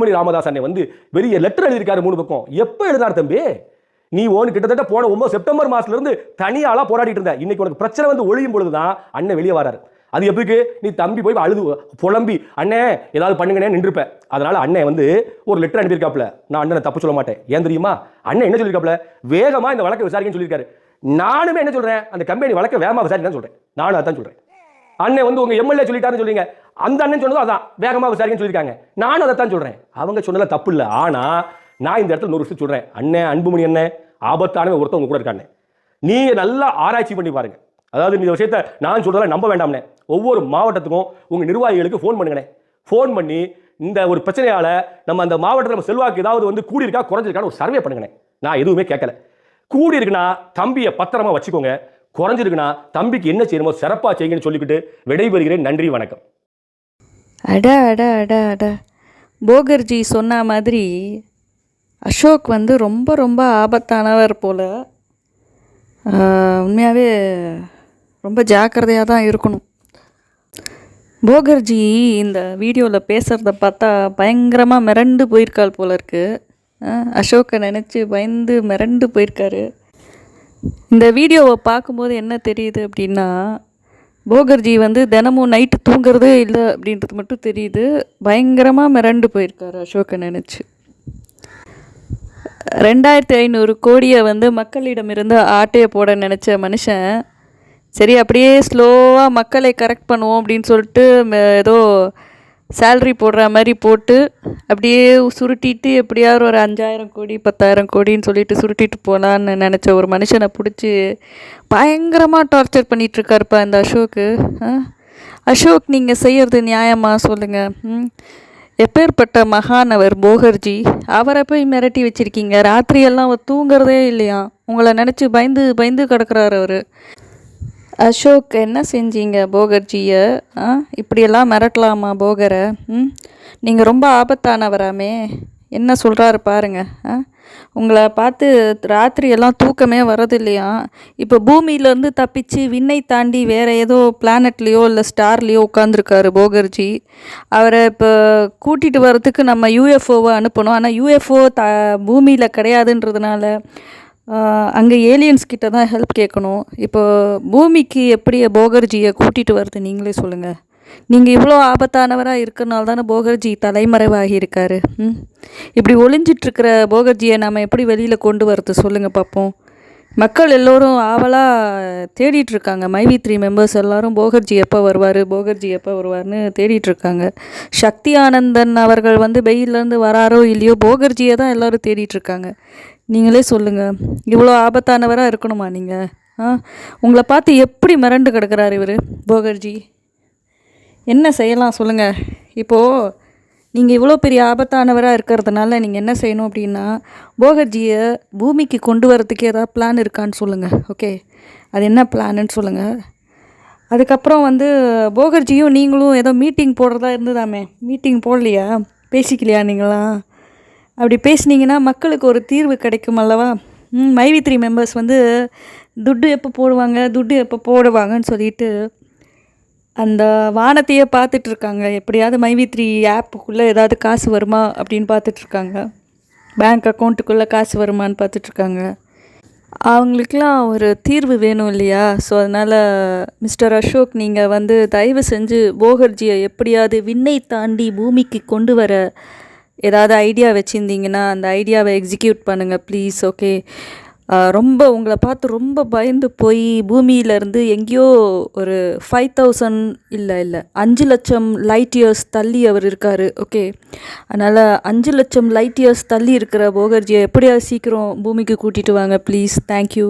மணி ராமதாஸ் அண்ணன் வந்து பெரிய லெட்டர் எழுதியிருக்காரு மூணு பக்கம். எப்போ எழுதினார் தம்பி? நீ ஓன் கிட்டத்தட்ட போன ஒன்பது செப்டம்பர் மாசத்துல இருந்து தனியாளா போராடிட்டு இருந்த. இன்னைக்கு உனக்கு பிரச்சனை வந்து ஒழியும் பொழுதுதான் அண்ணன் வெளியே வராரு. அது எப்படிக்கு? நீ தம்பி போய் அழுது புலம்பி அண்ணே ஏதாவது பண்ணுங்கண்ணே நின்றுப்ப அதனால அண்ணன் வந்து ஒரு லெட்டர் அனுப்பியிருக்காப்ல நான் அண்ணனை தப்பு சொல்ல மாட்டேன். ஏன் தெரியுமா? அண்ணன் என்ன சொல்லியிருக்காப்ல வேகமா இந்த வழக்கை விசாரிக்கன்னு சொல்லியிருக்காரு. நானுமே என்ன சொல்றேன்? அந்த கம்பெனி வழக்கை வேகமா விசாரிக்கன்னு சொல்றேன். நானும் அதான் சொல்றேன். அண்ணன் வந்து உங்க எம்எல்ஏ சொல்லிட்டாருன்னு சொல்றீங்க. அந்த அண்ணன் சொன்னதும் அதான். வேகமா விசாரிக்கன்னு சொல்லியிருக்காங்க. நானும் அதை தான் சொல்றேன். அவங்க சொன்னதில் தப்பு இல்லை ஆனா நான் இந்த இடத்துல நூறு விஷயம் சொல்றேன். அண்ணன் அன்புமணி அண்ணன் ஆபத்தான ஒருத்தன் கூட இருக்காண்ணே நீ நல்லா ஆராய்ச்சி பண்ணி பாருங்க. அதாவது இந்த விஷயத்த நான் சொல்றதை நம்ப வேண்டாம்னே. ஒவ்வொரு மாவட்டத்துக்கும் உங்க நிர்வாகிகளுக்கு ஃபோன் பண்ணுங்கண்ணே ஃபோன் பண்ணி இந்த ஒரு பிரச்சனையால நம்ம அந்த மாவட்டத்தில் நம்ம செல்வாக்கு ஏதாவது வந்து கூடியிருக்கா குறைஞ்சிருக்கான்னு ஒரு சர்வே பண்ணுங்கண்ணே நான் எதுவுமே கேட்கல கூடி இருக்குன்னா தம்பியை பத்திரமா வச்சுக்கோங்க. குறைஞ்சிருக்குன்னா தம்பிக்கு என்ன செய்யணுமோ சிறப்பாக செய்யுங்கன்னு சொல்லிக்கிட்டு விடைபெறுகிறேன். நன்றி வணக்கம். அட அட அட அட. போகர்ஜி சொன்ன மாதிரி அசோக் வந்து ரொம்ப ரொம்ப ஆபத்தானவர் போல். உண்மையாகவே ரொம்ப ஜாக்கிரதையாக தான் இருக்கணும். போகர்ஜி இந்த வீடியோவில் பேசுகிறத பார்த்தா பயங்கரமாக மிரண்டு போயிருக்காள் போல இருக்குது அசோக்கை நினச்சி பயந்து மிரண்டு போயிருக்காரு. இந்த வீடியோவை பார்க்கும்போது என்ன தெரியுது அப்படின்னா போகர்ஜி வந்து தினமும் நைட்டு தூங்குறதே இல்லை அப்படின்றது மட்டும் தெரியுது. பயங்கரமாக மிரண்டு போயிருக்காரு அசோக்கை நினச்சி ரெண்டாயிரத்தி ஐநூறு கோடியை வந்து மக்களிடமிருந்து ஆட்டையை போட நினச்ச மனுஷன் சரி அப்படியே ஸ்லோவாக மக்களை கரெக்ட் பண்ணுவோம் அப்படின்னு சொல்லிட்டு ம- ஏதோ சேல்ரி போடுற மாதிரி போட்டு அப்படியே சுருட்டிட்டு எப்படியாவது ஒரு அஞ்சாயிரம் கோடி பத்தாயிரம் கோடின்னு சொல்லிட்டு சுருட்டிட்டு போகலான்னு நினச்ச ஒரு மனுஷனை பிடிச்சி பயங்கரமாக டார்ச்சர் பண்ணிகிட்ருக்காருப்பா இந்த அசோக்கு. அசோக் நீங்கள் செய்கிறது நியாயமாக சொல்லுங்கள் ம்? எப்பேற்பட்ட மகானவர் போகர்ஜி அவரை போய் மிரட்டி வச்சுருக்கீங்க. ராத்திரியெல்லாம் அவர் தூங்குறதே இல்லையா? உங்களை நினச்சி பயந்து பயந்து கிடக்கிறார் அவர். அசோக் என்ன செஞ்சீங்க போகர்ஜியை? ஆ இப்படியெல்லாம் மிரட்டலாமா போகரை? ம் நீங்கள் ரொம்ப ஆபத்தானவராமே. என்ன சொல்கிறாரு பாருங்க ஆ. உங்களை பார்த்து ராத்திரியெல்லாம் தூக்கமே வர்றது இல்லையா இப்போ பூமியிலேருந்து தப்பிச்சு விண்ணை தாண்டி வேறு ஏதோ பிளானட்லேயோ இல்லை ஸ்டார்லேயோ உட்காந்துருக்காரு போகர்ஜி. அவரை இப்போ கூட்டிகிட்டு வர்றதுக்கு நம்ம யூஎஃப்ஓவை அனுப்பணும். ஆனால் யூஎஃப்ஓ த பூமியில் கிடையாதுன்றதுனால அங்கே ஏலியன்ஸ் கிட்ட தான் ஹெல்ப் கேட்கணும். இப்போ பூமிக்கு எப்படி போகர்ஜியை கூட்டிகிட்டு வருது நீங்களே சொல்லுங்கள் நீங்கள் இவ்வளோ ஆபத்தானவராக இருக்கிறனால தானே போகர்ஜி தலைமறைவாகி இருக்காரு. ம்? இப்படி ஒளிஞ்சிட்ருக்கிற போகர்ஜியை நம்ம எப்படி வெளியில் கொண்டு வரது சொல்லுங்கள் பார்ப்போம் மக்கள் எல்லோரும் ஆவலாக தேடிட்டுருக்காங்க. மைவி த்ரீ மெம்பர்ஸ் எல்லாரும் போகர்ஜி எப்போ வருவார் போகர்ஜி எப்போ வருவார்னு தேடிட்டுருக்காங்க. சக்தி ஆனந்தன் அவர்கள் வந்து வெயிலேருந்து வராரோ இல்லையோ போகர்ஜியை தான் எல்லோரும் தேடிட்டுருக்காங்க. நீங்களே சொல்லுங்கள் இவ்வளோ ஆபத்தானவராக இருக்கணுமா நீங்கள் ஆ? உங்களை பார்த்து எப்படி மிரண்டு கிடக்கிறார் இவர் போகர்ஜி? என்ன செய்யலாம் சொல்லுங்கள் இப்போது நீங்கள் இவ்வளோ பெரிய ஆபத்தானவராக இருக்கிறதுனால நீங்கள் என்ன செய்யணும் அப்படின்னா போகர்ஜியை பூமிக்கு கொண்டு வரத்துக்கு ஏதாவது பிளான் இருக்கான்னு சொல்லுங்கள் ஓகே அது என்ன பிளான்னு சொல்லுங்கள் அதுக்கப்புறம் வந்து போகர்ஜியும் நீங்களும் ஏதோ மீட்டிங் போடுறதா இருந்ததாமே. மீட்டிங் போடலையா? பேசிக்கலையா நீங்களாம்? அப்படி பேசுனீங்கன்னா மக்களுக்கு ஒரு தீர்வு கிடைக்கும் அல்லவா? ம் மைவி த்ரீ மெம்பர்ஸ் வந்து துட்டு எப்போ போடுவாங்க? துட்டு எப்போ போடுவாங்கன்னு சொல்லிட்டு அந்த வானத்தையே பார்த்துட்டு இருக்காங்க எப்படியாவது மைவி த்ரீ ஆப்புக்குள்ளே ஏதாவது காசு வருமா அப்படின்னு பார்த்துட்ருக்காங்க. பேங்க் அக்கௌண்ட்டுக்குள்ளே காசு வருமான்னு பார்த்துட்ருக்காங்க. அவங்களுக்கெலாம் ஒரு தீர்வு வேணும் இல்லையா? ஸோ அதனால் மிஸ்டர் அசோக் நீங்கள் வந்து தயவு செஞ்சு போகர்ஜியை எப்படியாவது விண்ணை தாண்டி பூமிக்கு கொண்டு வர ஏதாவது ஐடியா வச்சுருந்தீங்கன்னா அந்த ஐடியாவை எக்ஸிக்யூட் பண்ணுங்கள் ப்ளீஸ் ஓகே ரொம்ப உங்களை பார்த்து ரொம்ப பயந்து போய் பூமியிலேருந்து எங்கேயோ ஒரு ஃபைவ் தௌசண்ட் இல்லை இல்லை அஞ்சு லட்சம் லைட் இயர்ஸ் தள்ளி அவர் இருக்கார் ஓகே அதனால் அஞ்சு லட்சம் லைட் இயர்ஸ் தள்ளி இருக்கிற போகர்ஜியை எப்படியாவது சீக்கிரம் பூமிக்கு கூட்டிகிட்டு வாங்க ப்ளீஸ் தேங்க்யூ